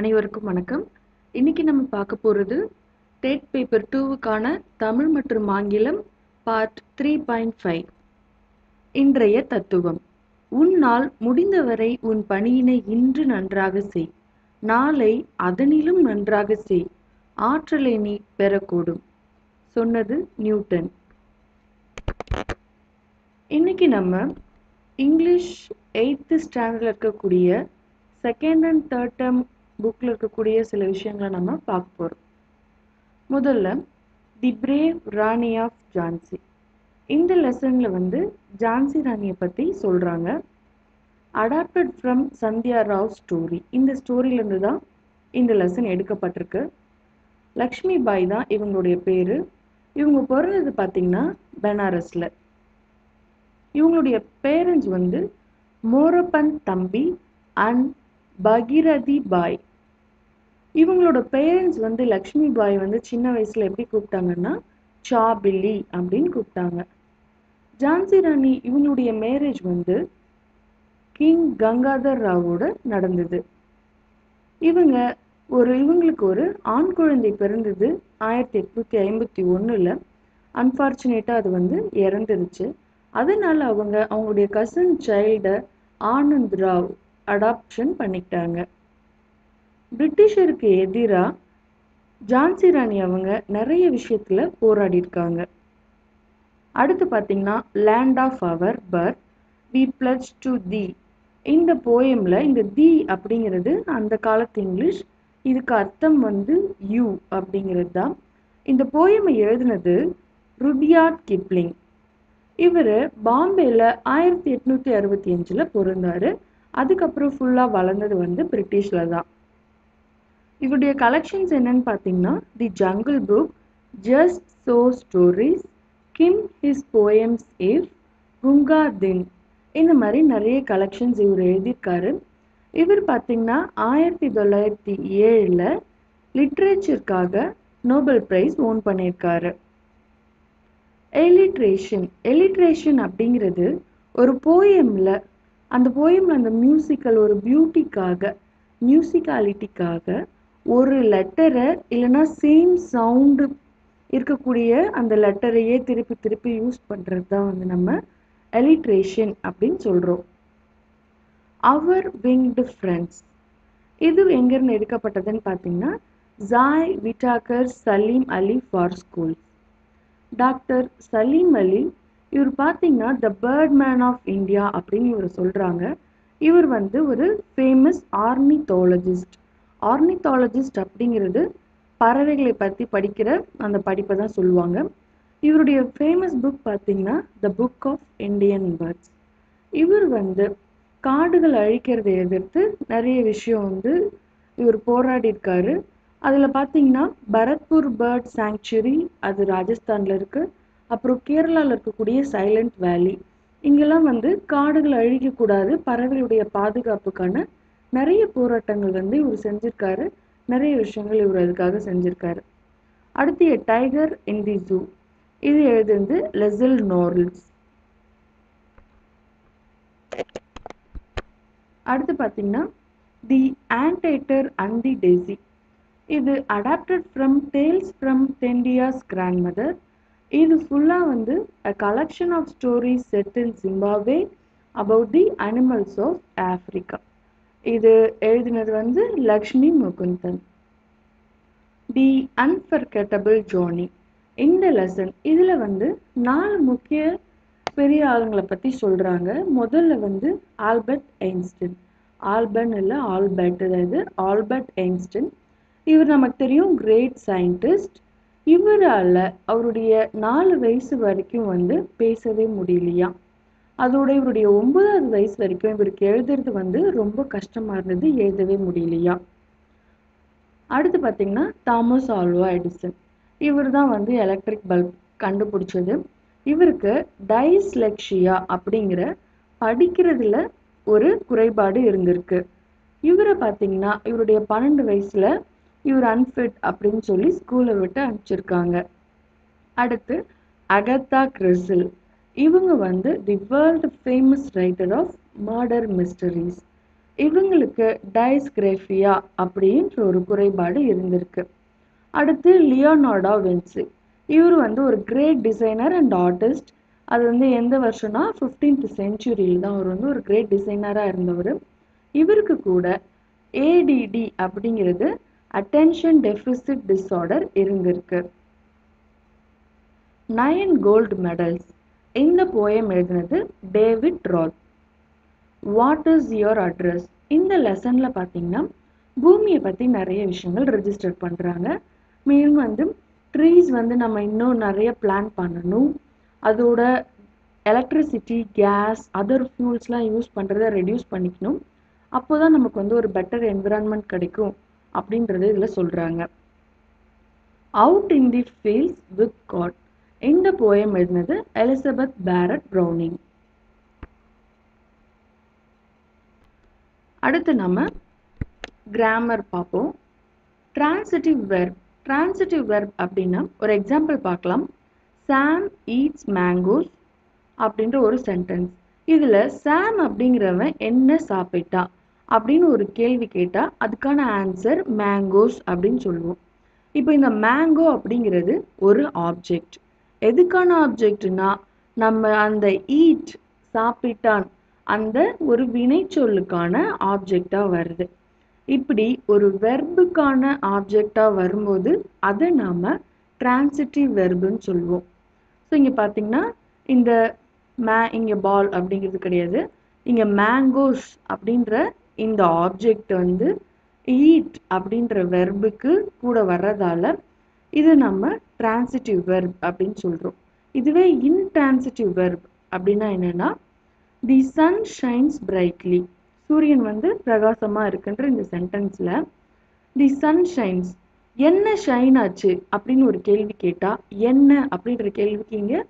அனைவருக்கும் வணக்கம். இன்னைக்கு நம்ம பார்க்க போகிறது டேட் பேப்பர் டூவுக்கான தமிழ் மற்றும் ஆங்கிலம் பார்ட் த்ரீ பாயிண்ட் ஃபைவ். இன்றைய தத்துவம். உன்னால் முடிந்தவரை உன் பணியினை இன்று நன்றாக செய். நாளை அதனிலும் நன்றாக செய். ஆற்றலை நீ பெறக்கூடும். சொன்னது நியூட்டன். இன்னைக்கு நம்ம இங்கிலீஷ் எயித்து ஸ்டாண்டர்டில் இருக்கக்கூடிய செகண்ட் அண்ட் தேர்ட் டேர்ம் புக்கில் இருக்கக்கூடிய சில விஷயங்களை நம்ம பார்க்க போகிறோம் முதல்ல the brave Rani of Jhansi இந்த லெசனில் வந்து ஜான்சி ராணியை பற்றி சொல்கிறாங்க adapted from Sandhya Rao story இந்த ஸ்டோரியிலேருந்து தான் இந்த லெசன் எடுக்கப்பட்டிருக்கு. லக்ஷ்மி பாய் தான் இவங்களுடைய பேர். இவங்க பிறந்தது பார்த்திங்கன்னா பெனாரஸில் இவங்களுடைய பேரண்ட்ஸ் வந்து மோரப்பன் தம்பி அண்ட் பகீரதி பாய் இவங்களோட பேரண்ட்ஸ் வந்து லக்ஷ்மி பாய் வந்து சின்ன வயசுல எப்படி கூப்பிட்டாங்கன்னா சா பில்லி அப்படின்னு கூப்பிட்டாங்க. ஜான்சி ராணி இவங்களுடைய மேரேஜ் வந்து கிங் கங்காதர் ராவோட நடந்தது. இவங்க ஒரு இவங்களுக்கு ஒரு ஆண் குழந்தை பிறந்தது ஆயிரத்தி எட்நூத்தி ஐம்பத்தி ஒன்றில் அன்ஃபார்ச்சுனேட்டாக அது வந்து இறந்துருச்சு. அதனால அவங்க அவங்களுடைய கசின் சைல்டை ஆனந்த் ராவ் அடாப்ஷன் பண்ணிக்கிட்டாங்க. பிரிட்டிஷருக்கு எதிராக ஜான்சி ராணி அவங்க நிறைய விஷயத்தில் போராடி இருக்காங்க அடுத்து பார்த்தீங்கன்னா land of our birth we pledge to thee இந்த போயமில் இந்த தி அப்படிங்கிறது அந்த காலத்து இங்கிலீஷ் இதுக்கு அர்த்தம் வந்து யூ அப்படிங்கிறது தான். இந்த போயமை எழுதினது ருடியார்ட் கிப்ளிங். இவர் பாம்பேயில் ஆயிரத்தி எட்நூற்றி அறுபத்தி அஞ்சில் பிறந்தார். அதுக்கப்புறம் ஃபுல்லாக வளர்ந்தது வந்து பிரிட்டிஷில் தான். இவருடைய கலெக்ஷன்ஸ் என்னன்னு பார்த்தீங்கன்னா the jungle book just so stories Kim his poems if Gunga Din இந்த மாதிரி நிறைய கலெக்ஷன்ஸ் இவர் எழுதியிருக்காரு. இவர் பார்த்தீங்கன்னா ஆயிரத்தி தொள்ளாயிரத்தி ஏழில் லிட்ரேச்சருக்காக நோபல் பிரைஸ் ஓன் பண்ணியிருக்காரு. எலிட்ரேஷன் எலிட்ரேஷன் அப்படிங்கிறது ஒரு போயமில் அந்த போயமில் அந்த மியூசிக்கல் ஒரு பியூட்டிக்காக மியூசிக்காலிட்டிக்காக ஒரு லெட்டரை இல்லைன்னா சேம் சவுண்டு இருக்கக்கூடிய அந்த லெட்டரையே திருப்பி திருப்பி யூஸ் பண்ணுறது தான் வந்து நம்ம எலிட்ரேஷன் அப்படின்னு சொல்கிறோம் அவர் விங்டு ஃப்ரெண்ட்ஸ் இது எங்கேருந்து எடுக்கப்பட்டதுன்னு பார்த்தீங்கன்னா Zai Whitaker Salim Ali for school doctor Salim Ali இவர் பார்த்தீங்கன்னா the bird man of India அப்படின்னு இவர் சொல்கிறாங்க இவர் வந்து ஒரு ஃபேமஸ் ஆர்னித்தாலஜிஸ்ட் ஆர்னித்தாலஜிஸ்ட் அப்படிங்கிறது பறவைகளை பற்றி படிக்கிற அந்த படிப்பை தான் சொல்லுவாங்க. இவருடைய ஃபேமஸ் புக் பார்த்தீங்கன்னா the book of Indian birds இவர் வந்து காடுகள் அழிக்கிறதை எதிர்த்து நிறைய விஷயம் வந்து இவர் போராடிருக்காரு அதில் பார்த்தீங்கன்னா பரத்பூர் பேர்ட் சாங்சுரி அது ராஜஸ்தானில் இருக்குது அப்புறம் கேரளாவில் இருக்கக்கூடிய சைலண்ட் வேலி இங்கெல்லாம் வந்து காடுகள் அழிக்கக்கூடாது பறவைகளுடைய பாதுகாப்புக்கான நிறைய போராட்டங்கள் வந்து இவர் செஞ்சிருக்காரு. நிறைய விஷயங்கள் இவர் அதுக்காக செஞ்சிருக்காரு. அடுத்து எ டைகர் இன் தி ஜூ. இது எழுதுந்து லெசில் நோர்ல்ஸ். அடுத்து பார்த்தீங்கன்னா the anteater and the daisy. இது adapted from tales from Tendai's grandmother இது ஃபுல்லாக வந்து a collection of stories set in Zimbabwe about the animals of Africa. இது எழுதினது வந்து Lakshmi Mukundan. The unforgettable Johnny இந்த லெசன் இதில் வந்து நாலு முக்கிய பெரிய ஆளுங்களை பற்றி சொல்கிறாங்க முதல்ல வந்து ஆல்பர்ட் ஐன்ஸ்டின். ஆல்பர்ட் இல்லை ஆல்பர்ட் அதாவது ஆல்பர்ட் ஐன்ஸ்டின். இவர் நமக்கு தெரியும் கிரேட் சயின்டிஸ்ட் இவரால் அவருடைய நாலு வயசு வரைக்கும் வந்து பேசவே முடியலையா? அதோட இவருடைய ஒன்பதாவது வயசு வரைக்கும் இவருக்கு எழுதுறது வந்து ரொம்ப கஷ்டமாக இருந்தது எழுதவே முடியலையா? அடுத்து பார்த்தீங்கன்னா தாமஸ் ஆல்வா எடிசன். இவர் தான் வந்து எலக்ட்ரிக் பல்ப் கண்டுபிடிச்சது. இவருக்கு டைஸ்லெக்ஷியா அப்படிங்கிற படிக்கிறதுல ஒரு குறைபாடு இருந்திருக்கு. இவரை பார்த்தீங்கன்னா இவருடைய பன்னெண்டு வயசுல இவர் அன்ஃபிட் அப்படின்னு சொல்லி ஸ்கூலை விட்டு அனுப்பிச்சிருக்காங்க. அடுத்து அகத்தா கிறிசில் இவங்க வந்து the world famous writer of murder mysteries இவங்களுக்கு டைஸ்கிரேஃபியா அப்படின்ற ஒரு குறைபாடு இருந்திருக்கு. அடுத்து லியோனார்டா வென்சி இவர் வந்து ஒரு கிரேட் டிசைனர் அண்ட் ஆர்டிஸ்ட் அது வந்து எந்த வருஷம்னா ஃபிஃப்டீன்த் செஞ்சுரியில் தான் அவர் வந்து ஒரு கிரேட் டிசைனராக இருந்தவர். இவருக்கு கூட ஏடிடி அப்படிங்கிறது அட்டென்ஷன் டெஃபிசிட் டிஸார்டர் இருந்திருக்கு. நயன் கோல்டு மெடல்ஸ் இந்த போயம் எழுதினது டேவிட் ரால் வாட் இஸ் யுவர் அட்ரஸ் இந்த லெசனில் பார்த்தீங்கன்னா பூமியை பற்றி நிறைய விஷயங்கள் ரெஜிஸ்டர் பண்ணுறாங்க மேலும் வந்து ட்ரீஸ் வந்து நம்ம இன்னும் நிறைய பிளான் பண்ணணும். அதோட எலக்ட்ரிசிட்டி கேஸ் அதர் ஃபியூல்ஸ்லாம் யூஸ் பண்ணுறத ரெடியூஸ் பண்ணிக்கணும். அப்போ தான் நமக்கு வந்து ஒரு பெட்டர் என்விரான்மெண்ட் கிடைக்கும் அப்படின்றது இதில் சொல்கிறாங்க out in the fields with God இந்த போயம் எழுதினது எலிசபெத் பேரட் ப்ரௌனிங் அடுத்து நம்ம கிராமர் பார்ப்போம். டிரான்சிட்டிவ் வெர்ப் டிரான்சிட்டிவ் வெர்ப் அப்படின்னா ஒரு எக்ஸாம்பிள் பார்க்கலாம். சாம் ஈட்ஸ் மேங்கோஸ் அப்படின்ற ஒரு சென்டென்ஸ் இதில் சாம் அப்படிங்கிறவன் என்ன சாப்பிட்டா அப்படின்னு ஒரு கேள்வி கேட்டால் அதுக்கான ஆன்சர் மேங்கோஸ் அப்படின்னு சொல்லுவோம். இப்போ இந்த மேங்கோ அப்படிங்கிறது ஒரு ஆப்ஜெக்ட் எதுக்கான ஆப்ஜெக்ட்னா நம்ம அந்த ஈட் சாப்பிட்டான் அந்த ஒரு வினைச்சொல்லுக்கான ஆப்ஜெக்டாக வருது. இப்படி ஒரு வெர்புக்கான ஆப்ஜெக்டாக வரும்போது அதை நாம் டிரான்சிட்டிவ் வெர்புன்னு சொல்லுவோம். ஸோ இங்கே பார்த்தீங்கன்னா இந்த மே இங்கே பால் அப்படிங்கிறது கிடையாது. இங்கே மேங்கோஸ் அப்படின்ற இந்த ஆப்ஜெக்ட் வந்து ஈட் அப்படின்ற வெர்புக்கு கூட வர்றதால இது நம்ம டிரான்சிட்டிவ் வெர்ப் அப்படின்னு சொல்கிறோம் இதுவே இன்ட்ரான்சிட்டிவ் வெர்ப் அப்படின்னா என்னென்னா தி சன் ஷைன்ஸ் பிரைட்லி சூரியன் வந்து பிரகாசமாக இருக்குன்ற இந்த சென்டென்ஸில் தி சன் ஷைன்ஸ் என்ன ஷைன் ஆச்சு அப்படின்னு ஒரு கேள்வி கேட்டால் என்ன அப்படின்ற கேள்விக்கு இங்கே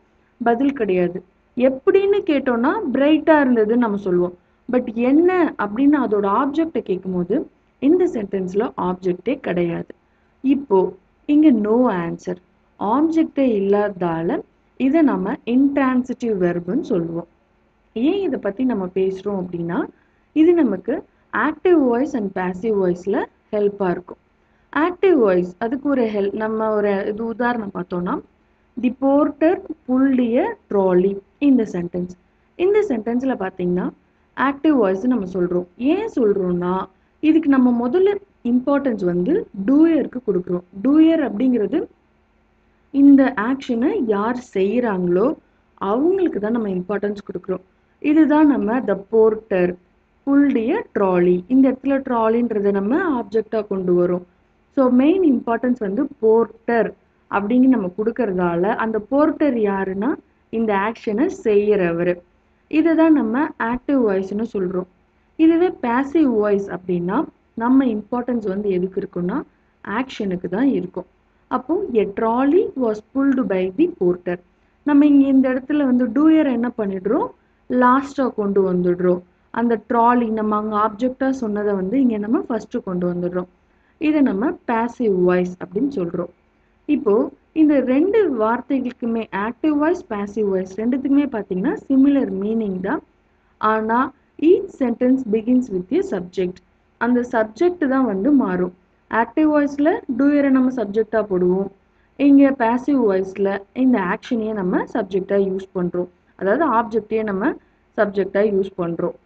பதில் கிடையாது. எப்படின்னு கேட்டோம்னா பிரைட்டாக இருந்ததுன்னு நம்ம சொல்லுவோம். பட் என்ன அப்படின்னு அதோட ஆப்ஜெக்டை கேட்கும்போது இந்த சென்டென்ஸில் ஆப்ஜெக்டே கிடையாது. இப்போ இங்கே நோ ஆன்சர் ஆப்ஜெக்டே இல்லாதால இதை நம்ம இன்ட்ரான்சிட்டிவ் வெர்புன்னு சொல்லுவோம். ஏன் இதை பற்றி நம்ம பேசுகிறோம் அப்படின்னா இது நமக்கு ஆக்டிவ் வாய்ஸ் அண்ட் பேசிவ் வாய்ஸில் ஹெல்ப்பாக இருக்கும். ஆக்டிவ் வாய்ஸ் அதுக்கு ஒரு ஹெல்ப் நம்ம ஒரு இது உதாரணம் பார்த்தோம்னா the porter pulled the trolley இந்த சென்டென்ஸ் இந்த சென்டென்ஸில் பார்த்தீங்கன்னா ஆக்டிவ் வாய்ஸ் நம்ம சொல்கிறோம் ஏன் சொல்கிறோம்னா இதுக்கு நம்ம முதல்ல இம்பார்ட்டன்ஸ் வந்து டூயருக்கு கொடுக்குறோம். டூயர் அப்படிங்கிறது இந்த ஆக்ஷனை யார் செய்கிறாங்களோ அவங்களுக்கு தான் நம்ம இம்பார்ட்டன்ஸ் கொடுக்குறோம். இதுதான் நம்ம த போர்ட்டர் புல்டிய ட்ராலி இந்த இடத்துல ட்ராலின்றதை நம்ம ஆப்ஜெக்டாக கொண்டு வரோம். ஸோ மெயின் இம்பார்ட்டன்ஸ் வந்து போர்ட்டர் அப்படின்னு நம்ம கொடுக்கறதால அந்த போர்ட்டர் யாருன்னா இந்த ஆக்ஷனை செய்கிறவர் இதை தான் நம்ம ஆக்டிவ் வாய்ஸ்னு சொல்கிறோம் இதுவே பேசிவ் வாய்ஸ் அப்படின்னா நம்ம இம்பார்ட்டன்ஸ் வந்து எதுக்கு இருக்குன்னா ஆக்ஷனுக்கு தான் இருக்கும். அப்போ a trolley was pulled by the porter நம்ம இங்கே இந்த இடத்துல வந்து டூயர் என்ன பண்ணிடுறோம்? லாஸ்ட்டாக கொண்டு வந்துடுறோம். அந்த ட்ராலி நம்ம அங்கே ஆப்ஜெக்டாக சொன்னதை வந்து இங்கே நம்ம ஃபஸ்ட்டு கொண்டு வந்துடுறோம். இதை நம்ம பேசிவ் வாய்ஸ் அப்படின்னு சொல்கிறோம் இப்போது இந்த ரெண்டு வார்த்தைகளுக்குமே ஆக்டிவ் வாய்ஸ் பேசிவ் வாய்ஸ் ரெண்டுத்துக்குமே பார்த்தீங்கன்னா சிமிலர் மீனிங் தான். ஆனால் each sentence begins with a subject அந்த சப்ஜெக்ட் தான் வந்து மாறும். ஆக்டிவ் வாய்ஸில் டூயரை நம்ம சப்ஜெக்டாக போடுவோம். இங்கே பேசிவ் வாய்ஸில் இந்த ஆக்ஷனையே நம்ம சப்ஜெக்டாக யூஸ் பண்ணுறோம் அதாவது ஆப்ஜெக்டையே நம்ம சப்ஜெக்டாக யூஸ் பண்ணுறோம்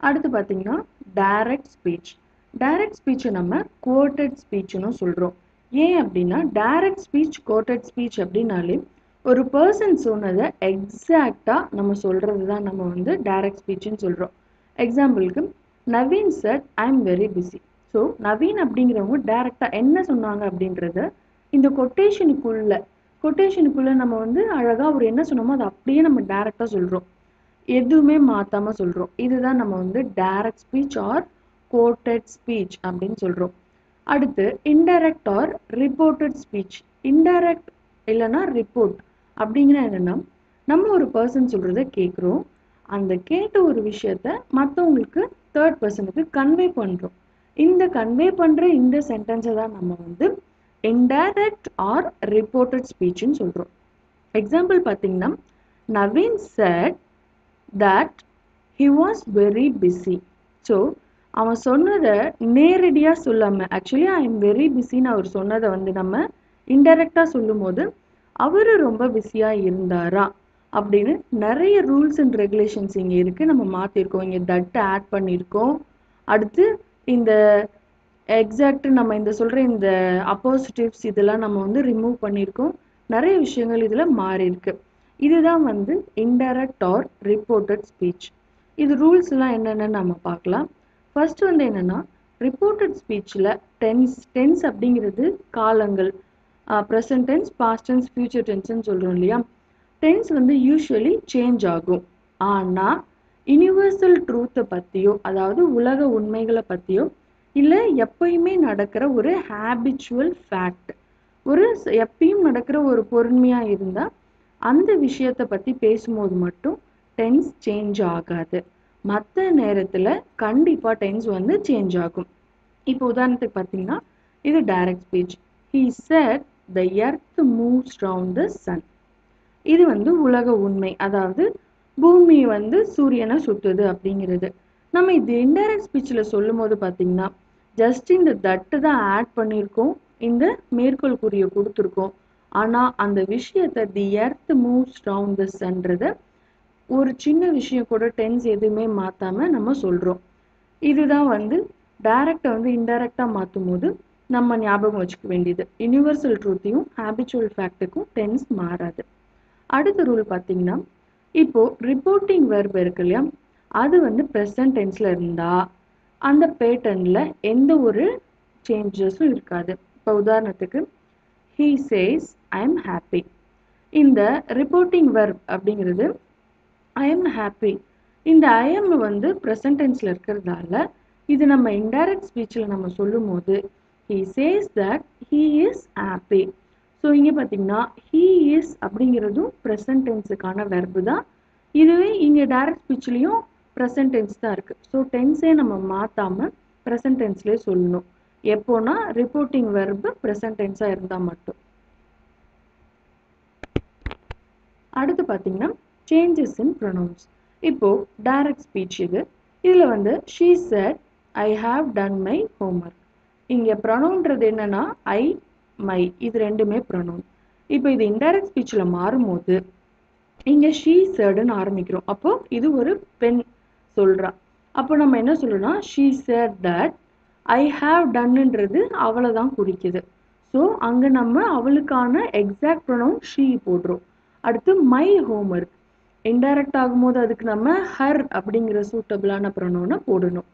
அடுத்து பார்த்தீங்கன்னா டைரக்ட் ஸ்பீச் டைரக்ட் ஸ்பீச்சை நம்ம கோட்டட் ஸ்பீச்சுன்னு சொல்கிறோம் ஏன் அப்படின்னா டைரக்ட் ஸ்பீச் கோட்டட் ஸ்பீச் அப்படின்னாலே ஒரு பர்சன் சொன்னதை எக்ஸாக்டாக நம்ம சொல்கிறது தான் நம்ம வந்து டைரக்ட் ஸ்பீச்சுன்னு சொல்கிறோம் எக்ஸாம்பிளுக்கு Naveen said I am very busy so Naveen அப்படிங்கிறவங்க டைரெக்டாக என்ன சொன்னாங்க அப்படின்றத இந்த கொட்டேஷனுக்குள்ள கொட்டேஷனுக்குள்ளே நம்ம வந்து அழகாக அவர் என்ன சொன்னோமோ அதை அப்படியே நம்ம டைரெக்டாக சொல்கிறோம் எதுவுமே மாற்றாமல் சொல்கிறோம் இதுதான் நம்ம வந்து direct speech or quoted speech அப்படின்னு சொல்கிறோம் அடுத்து indirect or reported speech indirect இல்லைன்னா ரிப்போர்ட் அப்படிங்கிற என்னென்னா நம்ம ஒரு பர்சன் சொல்கிறத கேட்குறோம் அந்த கேட்ட ஒரு விஷயத்த மற்றவங்களுக்கு தேர்ட் பர்சனுக்கு கன்வே பண்ணுறோம் இந்த கன்வே பண்ணுற இந்த சென்டென்ஸை தான் நம்ம வந்து இன்டைரக்ட் ஆர் ரிப்போர்ட்டட் ஸ்பீச்சுன்னு சொல்கிறோம் எக்ஸாம்பிள் பார்த்தீங்கன்னா Naveen said that he was very busy so அவன் சொன்னதை நேரடியாக சொல்லாமல் ஆக்சுவலி ஐ எம் வெரி பிஸின்னு அவர் சொன்னதை வந்து நம்ம இன்டெரக்டாக சொல்லும்போது அவர் ரொம்ப பிஸியாக இருந்தாரா? அப்படின்னு நிறைய ரூல்ஸ் அண்ட் ரெகுலேஷன்ஸ் இங்கே இருக்குது நம்ம மாற்றிருக்கோம் இங்கே தட் ஆட் பண்ணியிருக்கோம் அடுத்து இந்த எக்ஸாக்ட் நம்ம இந்த சொல்கிற இந்த அப்போசிட்டிவ்ஸ் இதெல்லாம் நம்ம வந்து ரிமூவ் பண்ணியிருக்கோம் நிறைய விஷயங்கள் இதில் மாறி இருக்கு இதுதான் வந்து இன்டைரக்ட் ஆர் ரிப்போர்ட்டட் ஸ்பீச் இது ரூல்ஸ்லாம் என்னென்னு நம்ம பார்க்கலாம். ஃபர்ஸ்ட் வந்து என்னென்னா ரிப்போர்ட்டட் ஸ்பீச்சில் டென்ஸ் டென்ஸ் அப்படிங்கிறது காலங்கள். Present tense past tense future டென்ஸ்னு சொல்கிறோம் இல்லையா? டென்ஸ் வந்து யூஸ்வலி சேஞ்ச் ஆகும். ஆனால் யுனிவர்சல் ட்ரூத்தை பற்றியோ அதாவது உலக உண்மைகளை பற்றியோ இல்லை எப்பயுமே நடக்கிற ஒரு ஹேபிச்சுவல் ஃபேக்ட் ஒரு எப்பயும் நடக்கிற ஒரு பொறுமையாக இருந்தால் அந்த விஷயத்தை பற்றி பேசும்போது மட்டும் டென்ஸ் சேஞ்ச் ஆகாது. மற்ற நேரத்தில் கண்டிப்பாக டென்ஸ் வந்து சேஞ்ச் ஆகும். இப்போ உதாரணத்துக்கு பார்த்தீங்கன்னா இது direct speech he said the earth moves round the sun இது வந்து உலக உண்மை. அதாவது பூமி வந்து சூரியனை சுற்றுது அப்படிங்கிறது. நம்ம இது இன்டைரக்ட் ஸ்பீச்சில் சொல்லும் போது பார்த்தீங்கன்னா ஜஸ்ட் இந்த தட்டு தான் ஆட் பண்ணியிருக்கோம். இந்த மேற்கோள் குறியை கொடுத்துருக்கோம். ஆனால் அந்த விஷயத்தை the earth moves round the சன்றத ஒரு சின்ன விஷயம் கூட டென்ஸ் எதுவுமே மாற்றாம நம்ம சொல்கிறோம் இதுதான் வந்து டைரக்டை வந்து இன்டைரக்டாக மாற்றும் போது நம்ம ஞாபகம் வச்சுக்க வேண்டியது. யூனிவர்சல் ட்ரூத்தையும் ஹேபிச்சுவல் ஃபேக்ட்டுக்கும் டென்ஸ் மாறாது. அடுத்த ரூல் பார்த்தீங்கன்னா இப்போ ரிப்போர்ட்டிங் வெர்ப் இருக்கு இல்லையா? அது வந்து ப்ரெசன்ட் டென்ஸில் இருந்தால் அந்த பேட்டர்னில் எந்த ஒரு சேஞ்சஸும் இருக்காது. இப்போ உதாரணத்துக்கு he says I am happy இந்த ரிப்போர்ட்டிங் வெர்ப் அப்படிங்கிறது ஐ எம் ஹாப்பி இந்த ஐ எம் வந்து ப்ரெசன்டென்ஸில் இருக்கிறதால இது நம்ம இன்டைரக்ட் ஸ்பீச்சில் நம்ம சொல்லும் போது he says that he is happy so இங்கே பார்த்தீங்கன்னா ஹீ இஸ் அப்படிங்கிறதும் ப்ரெசன்ட் டென்ஸுக்கான வெர்பு தான். இதுவே இங்கே டைரக்ட் ஸ்பீச்லேயும் ப்ரெசன்ட் டென்ஸ் தான் இருக்குது ஸோ டென்ஸே நம்ம மாற்றாமல் ப்ரெசன்ட் டென்ஸ்லேயே சொல்லணும். எப்போனா ரிப்போர்ட்டிங் வெர்பு ப்ரெசன்ட் டென்ஸாக இருந்தால் மட்டும். அடுத்து பார்த்தீங்கன்னா சேஞ்சஸ் இன் ப்ரொனவுன்ஸ் இப்போது டைரக்ட் ஸ்பீச் இது. இதில் வந்து she said I have done my homework இங்கே ப்ரொனவுன்றது என்னன்னா ஐ மை இது ரெண்டுமே ப்ரொனவுன் இப்போ இது இன்டைரக்ட் ஸ்பீச்சில் மாறும்போது இங்கே ஷீ செட்னு ஆரம்பிக்கிறோம். அப்போ இது ஒரு பெண் சொல்கிறா அப்போ நம்ம என்ன சொல்லணும்னா she said that I have டன்னுன்றது அவளை தான் குறிக்குது. ஸோ அங்கே நம்ம அவளுக்கான எக்ஸாக்ட் ப்ரொனவுன் ஷீ போடுறோம். அடுத்து மை ஹோம்ஒர்க் இன்டைரக்ட் ஆகும்போது அதுக்கு நம்ம ஹர் அப்படிங்கிற சூட்டபிளான ப்ரொனவுனை போடணும்.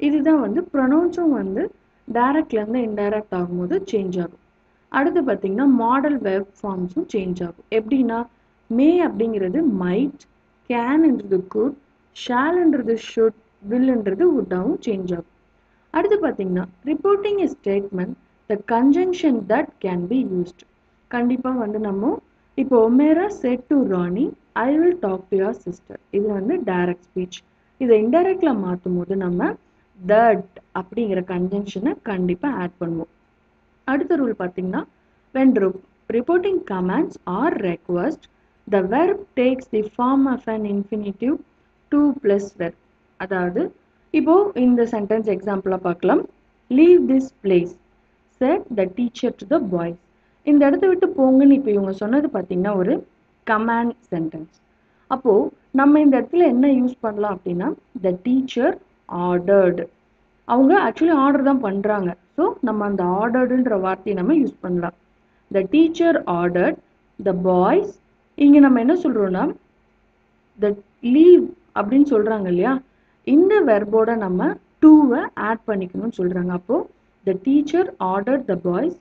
இதுதான் வந்து ப்ரொனவுன்ஸும் வந்து டைரக்ட்லேருந்து இன்டைரக்ட் ஆகும்போது சேஞ்ச் ஆகும். அடுத்து பார்த்தீங்கன்னா மாடல் வெப் ஃபார்ம்ஸும் சேஞ்ச் ஆகும். எப்படின்னா மே அப்படிங்கிறது மைட் கேன்ன்றது குட் ஷால்ன்றது ஷுட் வில்ன்றது உட்டாவும் சேஞ்ச் ஆகும். அடுத்து பார்த்தீங்கன்னா reporting a statement the conjunction that can be used கண்டிப்பாக வந்து நம்ம இப்போ ஒமேரா said to Rani I will talk to your sister இது வந்து டைரக்ட் ஸ்பீச் இதை இன்டைரக்டில் மாற்றும் போது நம்ம தட் அப்படிங்கிற கன்ஜென்ஷனை கண்டிப்பாக ஆட் பண்ணுவோம். அடுத்த ரூல் பார்த்தீங்கன்னா when reporting commands or request the verb takes the form of an infinitive to plus verb அதாவது இப்போது இந்த சென்டென்ஸ் எக்ஸாம்பிளாக பார்க்கலாம். Leave this place said the teacher to the boys இந்த இடத்த விட்டு போங்கன்னு இப்போ இவங்க சொன்னது பார்த்தீங்கன்னா ஒரு கமாண்ட் சென்டென்ஸ் அப்போது நம்ம இந்த இடத்துல என்ன யூஸ் பண்ணலாம் அப்படின்னா த டீச்சர் ஆர்டர்டு அவங்க ஆக்சுவலி ஆர்டர் தான் பண்ணுறாங்க ஸோ நம்ம அந்த ஆர்டர்டுன்ற வார்த்தையை நம்ம யூஸ் பண்ணலாம். The teacher ordered the boys இங்கே நம்ம என்ன சொல்கிறோன்னா த லீவ் அப்படின்னு சொல்கிறாங்க இல்லையா? இந்த வெர்போட நம்ம டூவை ஆட் பண்ணிக்கணும்னு சொல்கிறாங்க அப்போது the teacher order the boys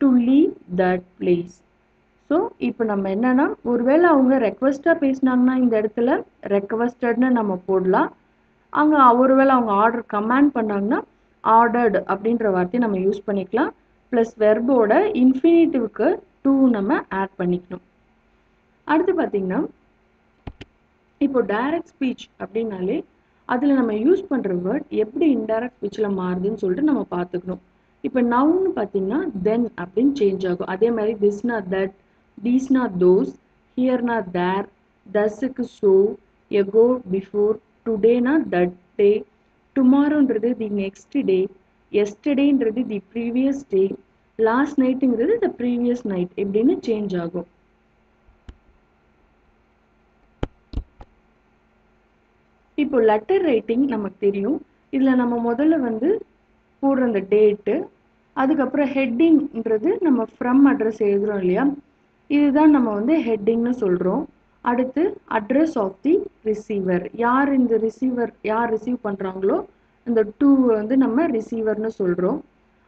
to leave that place so இப்போ நம்ம என்னன்னா ஒருவேளை அவங்க ரெக்வஸ்ட்டாக பேசினாங்கன்னா இந்த இடத்துல ரெக்வஸ்டட்னு நம்ம போடலாம். அங்கே ஒருவேளை அவங்க ஆர்டர் கமேண்ட் பண்ணாங்கன்னா ஆர்டர்டு அப்படின்ற வார்த்தையை நம்ம யூஸ் பண்ணிக்கலாம். ப்ளஸ் வெர்போட இன்ஃபினிட்டிவ்க்கு டூ நம்ம ஆட் பண்ணிக்கணும். அடுத்து பார்த்தீங்கன்னா இப்போ டைரக்ட் ஸ்பீச் அப்படின்னாலே அதில் நம்ம யூஸ் பண்ணுற வேர்ட் எப்படி இன்டைரக்ட் ஸ்பீச்சில் மாறுதுன்னு சொல்லிட்டு நம்ம பார்த்துக்கணும். இப்போ நவுன்னு பார்த்தீங்கன்னா தென் அப்படின்னு சேஞ்ச் ஆகும். அதே மாதிரி திஸ்னா தட் தீஸ்னா தோஸ் ஹியர்னா தேர் தஸுக்கு ஸோ எகோ பிஃபோர் டுடேனா தட் டே டுமாரோன்றது தி நெக்ஸ்ட் டே எஸ்டர்டேன்றது தி ப்ரீவியஸ் டே லாஸ்ட் நைட்டுங்கிறது த ப்ரீவியஸ் நைட் இப்படின்னு சேஞ்ச் ஆகும். இப்போ லெட்டர் ரைட்டிங் நமக்கு தெரியும். இதில் நம்ம முதல்ல வந்து போடுற அந்த டேட்டு அதுக்கப்புறம் ஹெட்டிங்ன்றது நம்ம ஃப்ரம் அட்ரஸ் எழுதுறோம் இல்லையா? இதுதான் நம்ம வந்து ஹெட்டிங்னு சொல்கிறோம் அடுத்து அட்ரஸ் ஆஃப் தி ரிசீவர் யார் இந்த ரிசீவர் யார் ரிசீவ் பண்ணுறாங்களோ இந்த டூ வந்து நம்ம ரிசீவர்னு சொல்கிறோம்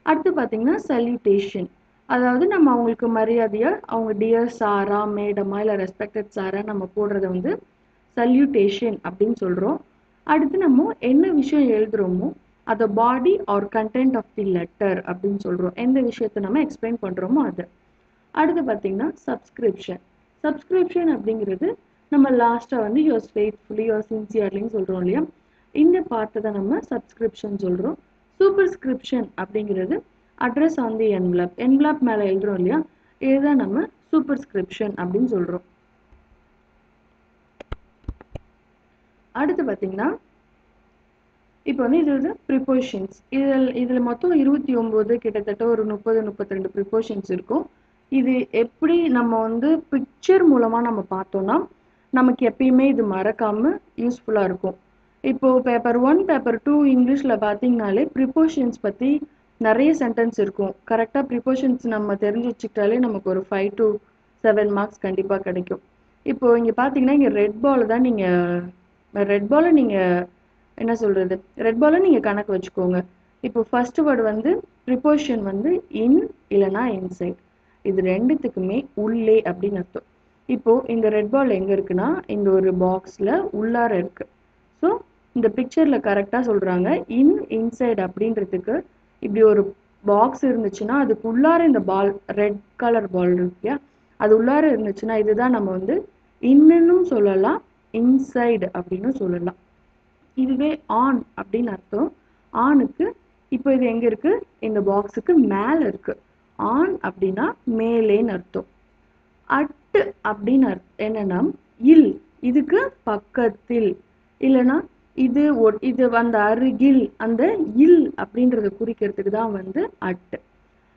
அடுத்து பார்த்தீங்கன்னா சல்யூட்டேஷன் அதாவது நம்ம அவங்களுக்கு மரியாதையாக அவங்க டியர் சாரா மேடமா இல்லை ரெஸ்பெக்டட் சாரா நம்ம போடுறத வந்து சல்யூட்டேஷன் அப்படின்னு சொல்கிறோம் அடுத்து நம்ம என்ன விஷயம் எழுதுகிறோமோ அதை body or content of the letter அப்படின்னு சொல்கிறோம் எந்த விஷயத்தை நம்ம எக்ஸ்பிளைன் பண்ணுறோமோ அது. அடுத்து பார்த்தீங்கன்னா சப்ஸ்கிரிப்ஷன் சப்ஸ்கிரிப்ஷன் அப்படிங்கிறது நம்ம லாஸ்ட்டாக வந்து யோஸ் ஃபெய்த்ஃபுல்லி யோர் சின்சியர்லின்னு சொல்கிறோம் இல்லையா? இந்த பார்ட்டை தான் நம்ம சப்ஸ்கிரிப்ஷன் சொல்கிறோம் சூப்பர்ஸ்கிரிப்ஷன் அப்படிங்கிறது address on the envelope envelope மேலே எழுதுறோம் இல்லையா? இதுதான் நம்ம சூப்பர்ஸ்கிரிப்ஷன் அப்படின்னு சொல்கிறோம் அடுத்து பார்த்தீங்கன்னா இப்போ வந்து இது வந்து ப்ரிப்போஷன்ஸ் இதில் இதில் மொத்தம் இருபத்தி ஒம்பது கிட்டத்தட்ட ஒரு முப்பது முப்பத்தி ரெண்டு ப்ரிப்போஷன்ஸ் இருக்கும். இது எப்படி நம்ம வந்து பிக்சர் மூலமாக நம்ம பார்த்தோம்னா நமக்கு எப்பயுமே இது மறக்காமல் யூஸ்ஃபுல்லாக இருக்கும். இப்போது பேப்பர் ஒன் பேப்பர் டூ இங்கிலீஷில் பார்த்தீங்கனாலே ப்ரிப்போஷன்ஸ் பற்றி நிறைய சென்டென்ஸ் இருக்கும். கரெக்டாக ப்ரிப்போஷன்ஸ் நம்ம தெரிஞ்சு வச்சுக்கிட்டாலே நமக்கு ஒரு ஃபைவ் டு செவன் மார்க்ஸ் கண்டிப்பாக கிடைக்கும். இப்போது இங்கே பார்த்தீங்கன்னா இங்கே ரெட் பால் தான் நீங்கள் ரெட் பாலை நீங்கள் என்ன சொல்கிறது ரெட் பாலை நீங்கள் கணக்கு வச்சுக்கோங்க. இப்போ ஃபர்ஸ்ட் வேர்டு வந்து ப்ரிப்போஷன் வந்து இன் இல்லைனா இன்சைட் இது ரெண்டுத்துக்குமே உள்ளே அப்படின்னு அர்த்தம். இப்போ இந்த ரெட் பால் எங்கே இருக்குன்னா இந்த ஒரு பாக்ஸில் உள்ளார இருக்கு. ஸோ இந்த பிக்சரில் கரெக்டாக சொல்கிறாங்க இன் இன்சைட் அப்படின்றதுக்கு இப்படி ஒரு பாக்ஸ் இருந்துச்சுன்னா அதுக்கு உள்ளார இந்த பால் ரெட் கலர் பால் இருக்கு அது உள்ளார இருந்துச்சுன்னா இதுதான் நம்ம வந்து இன்னும் சொல்லலாம் இன்சைடு அப்படின்னு சொல்லலாம். இதுவே ஆன் அப்படின்னு அர்த்தம். ஆணுக்கு இப்போ இது எங்கே இருக்கு? இந்த பாக்ஸுக்கு மேலே இருக்கு. ஆன் அப்படின்னா மேலேன்னு அர்த்தம். அட்டு அப்படின்னு அர்த்தம் என்னன்னா இல். இதுக்கு பக்கத்தில். இல்லைன்னா இது இது அந்த அருகில் அந்த இல் அப்படின்றத குறிக்கிறதுக்கு தான் வந்து அட்டு.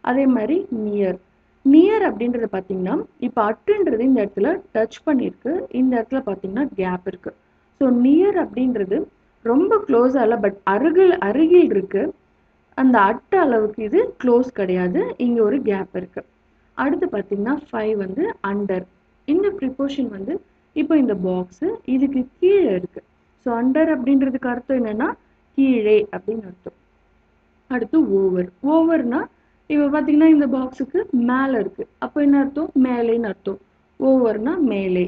அதே மாதிரி நியர். நியர் அப்படின்றத பார்த்தீங்கன்னா இப்போ அட்டுன்றது இந்த இடத்துல டச் பண்ணியிருக்கு. இந்த இடத்துல பார்த்தீங்கன்னா கேப் இருக்கு. ஸோ நியர் அப்படின்றது ரொம்ப க்ளோஸாக இல்லை பட் அருகில் அருகில் இருக்கு. அந்த அட்டை அளவுக்கு இது க்ளோஸ் கிடையாது. இங்கே ஒரு கேப் இருக்கு. அடுத்து பார்த்தீங்கன்னா ஃபைவ் வந்து அண்டர் இந்த ப்ரிப்போஷன் வந்து இப்போ இந்த பாக்ஸு இதுக்கு கீழே இருக்கு. ஸோ அண்டர் அப்படின்றதுக்கு அர்த்தம் என்னன்னா கீழே அப்படின்னு அர்த்தம். அடுத்து ஓவர் ஓவர்னா இப்போ பார்த்தீங்கன்னா இந்த பாக்ஸுக்கு மேலே இருக்கு. அப்போ என்ன அர்த்தம்? மேலேன்னு அர்த்தம். ஓவர்னா மேலே.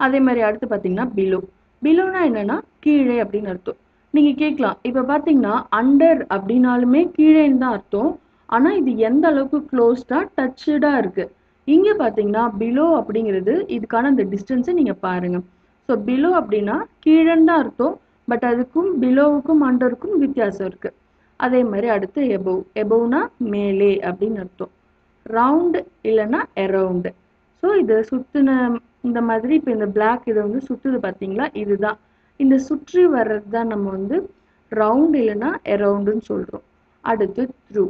அதே மாதிரி அடுத்து பார்த்தீங்கன்னா பிலோ பிலோனா என்னன்னா கீழே அப்படின்னு அர்த்தம். நீங்கள் கேட்கலாம். இப்போ பார்த்தீங்கன்னா அண்டர் அப்படின்னாலுமே கீழேன்னு தான் அர்த்தம். ஆனால் இது எந்த அளவுக்கு க்ளோஸ்டாக டச்சடாக இருக்குது இங்கே பார்த்தீங்கன்னா பிலோ அப்படிங்கிறது இதுக்கான அந்த டிஸ்டன்ஸை நீங்கள் பாருங்கள் ஸோ பிலோ அப்படின்னா கீழேன்னு தான் அர்த்தம். பட் அதுக்கும் பிலோவுக்கும் அண்டருக்கும் வித்தியாசம் இருக்குது அதே மாதிரி அடுத்து எபோவ் எபோவ்னா மேலே அப்படின்னு அர்த்தம். ரவுண்டு இல்லைன்னா அரவுண்டு ஸோ இதை சுற்றின இந்த மாதிரி இப்போ இந்த பிளாக் இதை வந்து சுற்றுது பார்த்தீங்களா இதுதான். இந்த சுற்றி வர்றது தான் நம்ம வந்து ரவுண்ட் இல்லைன்னா அரவுண்டுன்னு சொல்கிறோம் அடுத்து த்ரூ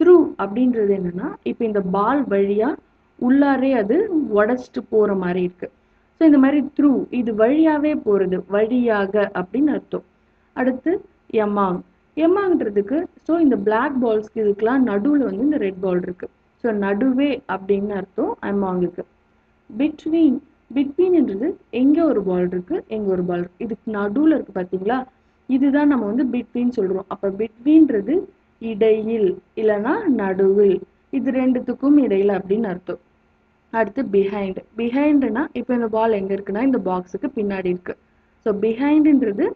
த்ரூ அப்படின்றது என்னன்னா இப்போ இந்த பால் வழியாக உள்ளாரே அது உடச்சிட்டு போகிற மாதிரி இருக்கு. ஸோ இந்த மாதிரி த்ரூ இது வழியாகவே போகிறது வழியாக அப்படின்னு அர்த்தம். அடுத்து எமாங் எமாங்ன்றதுக்கு ஸோ இந்த பிளாக் பால்ஸ்க்கு இதுக்கெலாம் நடுவில் வந்து இந்த ரெட் பால் இருக்குது ஸோ நடுவே அப்படின்னு அர்த்தம் அமாங்குக்கு பிட்வீன் பிட்வீன்ன்றது எங்கே ஒரு பால் இருக்கு எங்கே ஒரு பால் இருக்கு. இதுக்கு நடுவில் இருக்கு பார்த்தீங்களா? இதுதான் நம்ம வந்து பிட்வீன் சொல்கிறோம் அப்போ பிட்வீன்றது இடையில் இல்லைன்னா நடுவில். இது ரெண்டுத்துக்கும் இடையில் அப்படின்னு அர்த்தம். அடுத்து பிஹைண்ட் பிஹைண்டுனா இப்போ இந்த பால் எங்கே இருக்குன்னா இந்த பாக்ஸுக்கு பின்னாடி இருக்கு. ஸோ பிஹைண்டுன்றது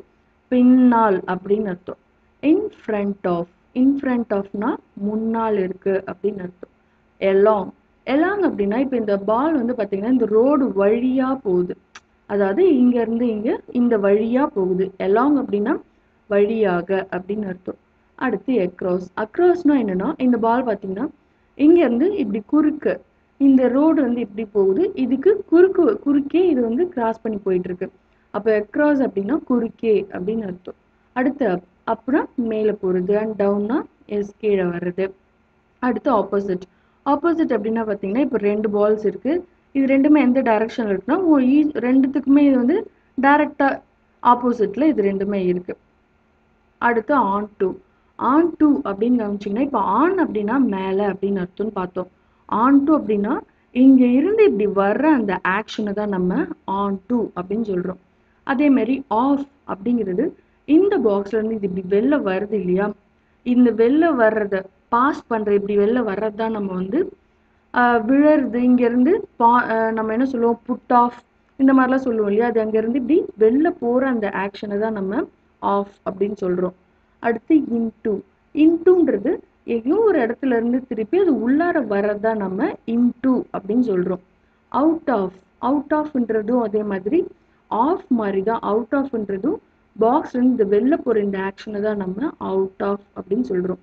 பின்னால் அப்படின்னு அர்த்தம். In front of in front ஆஃப்னா முன்னால் இருக்கு அப்படின்னு அர்த்தம். எலாங் எலாங் அப்படின்னா இப்போ இந்த பால் வந்து பார்த்தீங்கன்னா இந்த ரோடு வழியாக போகுது. அதாவது இங்க இருந்து இங்க இந்த வழியா போகுது. எலாங் அப்படின்னா வழியாக அப்படின்னு அர்த்தம். அடுத்து அக்ராஸ் அக்ராஸ்னா என்னன்னா இந்த பால் பார்த்தீங்கன்னா இங்க இருந்து இப்படி குறுக்க. இந்த ரோடு வந்து இப்படி போகுது. இதுக்கு குறுக்கு குறுக்கே இது வந்து கிராஸ் பண்ணி போயிட்டு இருக்கு அப்போ அக்ராஸ் அப்படின்னா குறுக்கே அப்படின்னு அர்த்தம். அடுத்து அப்புறம் மேலே போகிறது அண்ட் டவுன்னா எஸ் கீழே வர்றது. அடுத்து ஆப்போசிட் ஆப்போசிட் அப்படின்னா பார்த்தீங்கன்னா இப்போ ரெண்டு பால்ஸ் இருக்குது இது ரெண்டுமே எந்த டைரக்ஷனில் இருக்குன்னா ஈ ரெண்டுத்துக்குமே இது வந்து டைரெக்டாக ஆப்போசிட்டில் இது ரெண்டுமே இருக்குது அடுத்து ஆன் டூ ஆன் டூ அப்படின்னு கவனிச்சிங்கன்னா இப்போ ஆன் அப்படின்னா மேலே அப்படின்னு அர்த்தம்னு பார்த்தோம். ஆன் டூ அப்படின்னா இங்கே இருந்து இப்படி வர்ற அந்த ஆக்ஷனை தான் நம்ம ஆன் டூ அப்படின்னு சொல்கிறோம் அதேமாரி ஆஃப் அப்படிங்கிறது இந்த பாக்ஸ்லேருந்து இது இப்படி வெளில வருது இல்லையா? இந்த வெளில வர்றத பாஸ் பண்ணுற இப்படி வெளில வர்றது தான் நம்ம வந்து ஆஹ் விழறது. இங்கேருந்து பா நம்ம என்ன சொல்லுவோம்? புட் ஆஃப் இந்த மாதிரிலாம் சொல்லுவோம் இல்லையா? அது அங்கேருந்து இப்படி வெளில போகிற அந்த ஆக்ஷனை தான் நம்ம ஆஃப் அப்படின்னு சொல்கிறோம் அடுத்து இன்டூ இன்டூன்றது எங்கேயோ ஒரு இடத்துல இருந்து திருப்பி அது உள்ளார வர்றது தான் நம்ம இன்டூ அப்படின்னு சொல்கிறோம் அவுட் ஆஃப் அவுட் ஆஃப்ன்றதும் அதே மாதிரி ஆஃப் மாதிரி தான். அவுட் ஆஃப்ன்றதும் பாக்ஸ்லேருந்து இந்த வெளில போகிற இந்த ஆக்ஷனை தான் நம்ம அவுட் ஆஃப் அப்படின்னு சொல்கிறோம்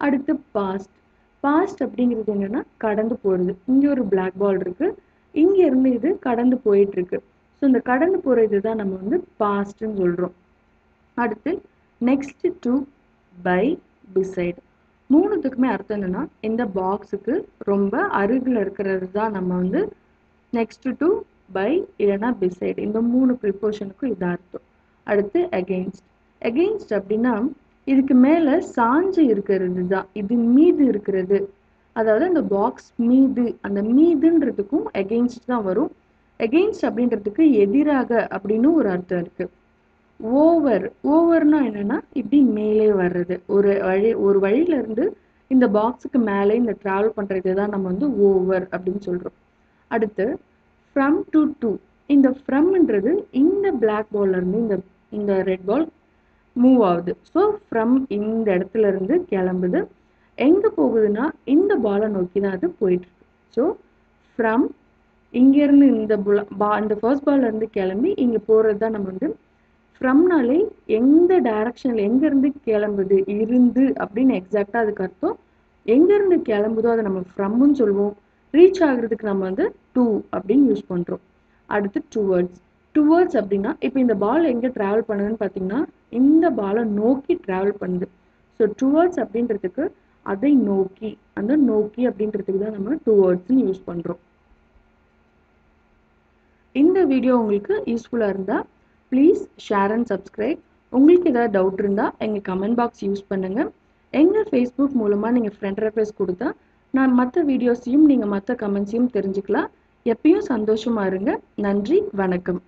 அடுத்து பாஸ்ட் பாஸ்ட் அப்படிங்கிறது என்னன்னா கடந்து போகிறது இங்கே ஒரு பிளாக் பால் இருக்குது இங்கேருந்து இது கடந்து போயிட்டுருக்கு. ஸோ இந்த கடந்து போகிற இதுதான் நம்ம வந்து பாஸ்ட்னு சொல்கிறோம் அடுத்து நெக்ஸ்ட் டு பை பிசைடு மூணுத்துக்குமே அர்த்தம் என்னென்னா இந்த பாக்ஸுக்கு ரொம்ப அருகில் இருக்கிறது தான் நம்ம வந்து நெக்ஸ்ட் டு பை இல்லைன்னா பிசைடு இந்த மூணு ப்ரிப்போஷனுக்கும் இதாக அர்த்தம் அடுத்து அகெயின்ஸ்ட் அகெயின்ஸ்ட் அப்படின்னா இதுக்கு மேலே சாஞ்சு இருக்கிறது தான் இது மீது இருக்கிறது. அதாவது அந்த பாக்ஸ் மீது அந்த மீதுன்றதுக்கும் எகெயின்ஸ்ட் தான் வரும். எகெயின்ஸ்ட் அப்படின்றதுக்கு எதிராக அப்படின்னு ஒரு அர்த்தம் இருக்கு. ஓவர் ஓவர்னா என்னன்னா இப்படி மேலே வர்றது. ஒரு வழி ஒரு வழியில இருந்து இந்த பாக்ஸுக்கு மேலே இந்த ட்ராவல் பண்ணுறது தான் நம்ம வந்து ஓவர் அப்படின்னு சொல்கிறோம் அடுத்து ஃப்ரம் டு டூ இந்த ஃப்ரம்ன்றது இந்த பிளாக் பால்லேருந்து இந்த இந்த ரெட் பால் மூவ் ஆகுது. ஸோ ஃப்ரம் இந்த இடத்துல இருந்து கிளம்புது. எங்கே போகுதுன்னா இந்த பாலை நோக்கி தான் அது போயிட்டுருக்கு. ஸோ ஃப்ரம் இங்கேருந்து இந்த பா இந்த ஃபர்ஸ்ட் பால்லேருந்து கிளம்பி இங்கே போகிறது தான் நம்ம வந்து ஃப்ரம்னாலே எந்த டைரக்ஷனில் எங்கேருந்து கிளம்புது இருந்து அப்படின்னு எக்ஸாக்டாக அதுக்கு அர்த்தம். எங்கேருந்து கிளம்புதோ அதை நம்ம ஃப்ரம்னு சொல்லுவோம். ரீச் ஆகுறதுக்கு நம்ம வந்து டூ அப்படின்னு யூஸ் பண்ணுறோம் அடுத்து டுவர்ட்ஸ் டுவர்ட்ஸ் அப்படின்னா இப்போ இந்த பால் எங்கே ட்ராவல் பண்ணுதுன்னு பார்த்தீங்கன்னா இந்த பாலை நோக்கி ட்ராவல் பண்ணுது. ஸோ டுவர்ட்ஸ் அப்படின்றதுக்கு அதை நோக்கி அந்த நோக்கி அப்படின்றதுக்கு தான் நம்ம டுவர்ட்ஸ்னு யூஸ் பண்ணுறோம் இந்த வீடியோ உங்களுக்கு யூஸ்ஃபுல்லாக இருந்தால் ப்ளீஸ் ஷேர் அண்ட் சப்ஸ்கிரைப் உங்களுக்கு ஏதாவது டவுட் இருந்தால் எங்கள் கமெண்ட் பாக்ஸ் யூஸ் பண்ணுங்கள் எங்கள் ஃபேஸ்புக் மூலமாக நீங்கள் ஃப்ரெண்ட் ரெஃபர்ஸ் கொடுத்தா நான் மற்ற வீடியோஸையும் நீங்கள் மற்ற கமெண்ட்ஸையும் தெரிஞ்சுக்கலாம். எப்பயும் சந்தோஷமாக இருங்க. நன்றி வணக்கம்.